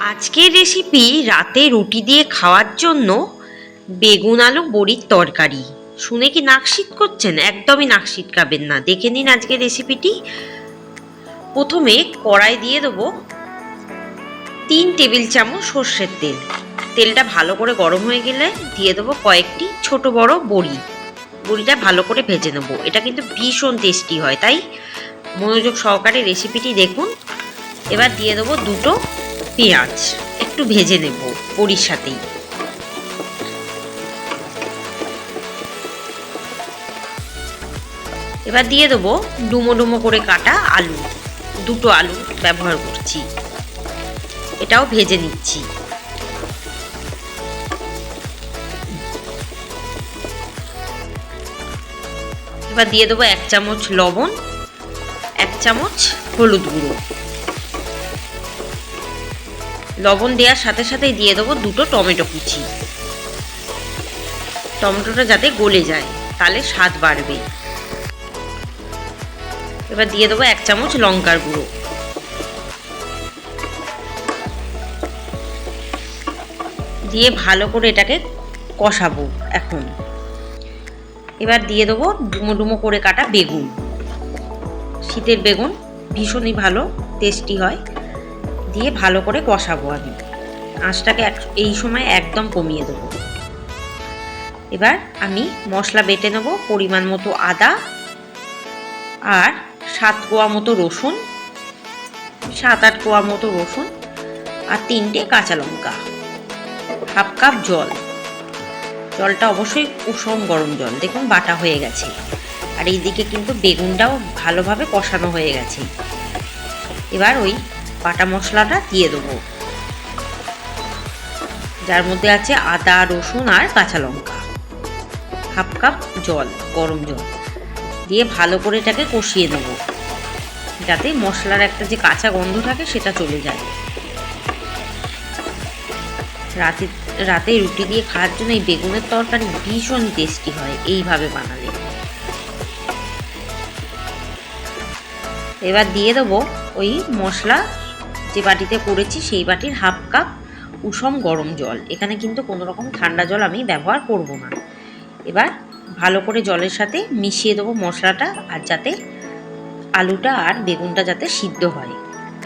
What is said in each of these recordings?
আজকের রেসিপি রাতে রুটি দিয়ে খাওয়ার জন্য বেগুন আলু বড়ির তরকারি। শুনে কি নাক শীত করছেন? একদমই নাক শীতকাবেন না। দেখে নিন আজকের রেসিপিটি প্রথমে কড়াই দিয়ে দেবো তিন টেবিল চামচ সর্ষের তেল। তেলটা ভালো করে গরম হয়ে গেলে দিয়ে দেবো কয়েকটি ছোট বড় বড়ি। বড়িটা ভালো করে ভেজে নেব। এটা কিন্তু ভীষণ টেস্টি হয়, তাই মনোযোগ সহকারে রেসিপিটি দেখুন। এবার দিয়ে দেবো দুটো পেঁয়াজ একটু ভেজে নেব বড়ির সাথেই এবার দিয়ে দেবো ডুমো ডুমো করে কাটা আলু। দুটো আলু ব্যবহার করছি। এটাও ভেজে নিচ্ছি। এবার দিয়ে দেবো এক চামচ লবণ, এক চামচ হলুদ গুঁড়ো। লবণ দেওয়ার সাথে সাথেই দিয়ে দেবো দুটো টমেটো কুচি। টমেটোটা যাতে গলে যায়, তাহলে স্বাদ বাড়বে। এবার দিয়ে দেবো এক চামচ লঙ্কার গুঁড়ো। দিয়ে ভালো করে এটাকে কষাবো এখন। এবার দিয়ে দেবো ডুমো ডুমো করে কাটা বেগুন। শীতের বেগুন ভীষণই ভালো, টেস্টি হয়। দিয়ে ভালো করে কষাবো আমি আঁচটাকে এই সময় একদম কমিয়ে দেবো। এবার আমি মশলা বেটে নেব পরিমাণ মতো আদা আর সাত কোয়া মতো রসুন, সাত আট কোয়া মতো রসুন আর তিনটে কাঁচা লঙ্কা, হাফ কাপ জল। জলটা অবশ্যই কুসুম গরম জল, দেখুন বাটা হয়ে গেছে। আর এইদিকে কিন্তু বেগুনটাও ভালোভাবে কষানো হয়ে গেছে। এবার ওই বাটা মশলাটা দিয়ে দেবো। যার মধ্যে আছে আদা, রসুন আর কাঁচা লঙ্কা। হাফ কাপ জল, গরম জল। দিয়ে ভালো করে এটাকে কষিয়ে নেব। যাতে মশলার একটা যে কাঁচা গন্ধ থাকে সেটা চলে যায়। রাতে রাতে রুটি দিয়ে খাওয়ার জন্য এই বেগুনের তরকারি ভীষণ টেস্টি হয় এইভাবে বানালে। এবার দিয়ে দেবো ওই মশলা যে বাটিতে করেছি সেই বাটির হাফ কাপ উষম গরম জল। এখানে কিন্তু কোনো রকম ঠান্ডা জল আমি ব্যবহার করব না। এবার ভালো করে জলের সাথে মিশিয়ে দেবো মশলাটা আর যাতে আলুটা আর বেগুনটা যাতে সিদ্ধ হয়।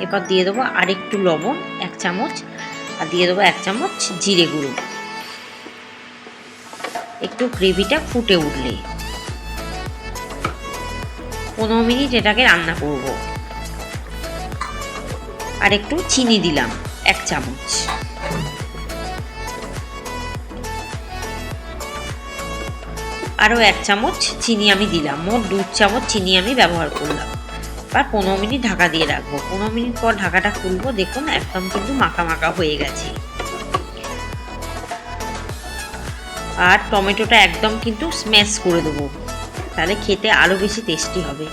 এবার দিয়ে দেবো আরেকটু লবণ, এক চামচ, আর দিয়ে দেবো এক চামচ জিরে গুঁড়ো। একটু গ্রেভিটা ফুটে উঠলে। পনেরো মিনিট এটাকে রান্না করব। আর একটু চিনি দিলাম, এক চামচ। আরও এক চামচ চিনি আমি দিলাম, মোট দু চামচ চিনি আমি ব্যবহার করলাম। আর পনেরো মিনিট ঢাকা দিয়ে রাখব। পনেরো মিনিট পর ঢাকাটা খুলবো, দেখুন একদম কিন্তু মাখা মাখা হয়ে গেছে। আর টমেটোটা একদম কিন্তু স্ম্যাশ করে দেবো, তাহলে খেতে আরও বেশি টেস্টি হবে।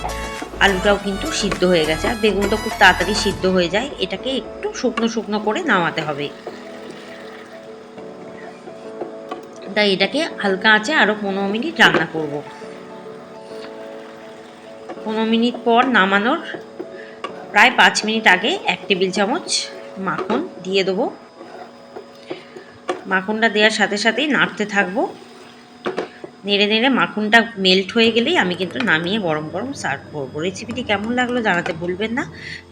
আলুটাও কিন্তু সিদ্ধ হয়ে গেছে। আর বেগুনটা খুব তাড়াতাড়ি সিদ্ধ হয়ে যায়। এটাকে একটু শুকনো শুকনো করে নামাতে হবে। তাই এটাকে হালকা আছে আরও পনেরো মিনিট রান্না করব। পনেরো মিনিট পর নামানোর প্রায় পাঁচ মিনিট আগে এক টেবিল চামচ মাখন দিয়ে দেবো। মাখনটা দেওয়ার সাথে সাথেই নাড়তে থাকব। নেড়ে নেড়ে মাখনটা মেল্ট হয়ে গেলেই আমি কিন্তু নামিয়ে গরম গরম সার্ভ করব। রেসিপিটি কেমন লাগল জানাতে ভুলবেন না।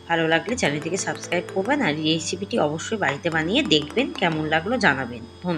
ভালো লাগলে চ্যানেলটিকে সাবস্ক্রাইব করবেন আর এই রেসিপিটি অবশ্যই বাড়িতে বানিয়ে দেখবেন কেমন লাগল জানাবেন। ধন্যবাদ।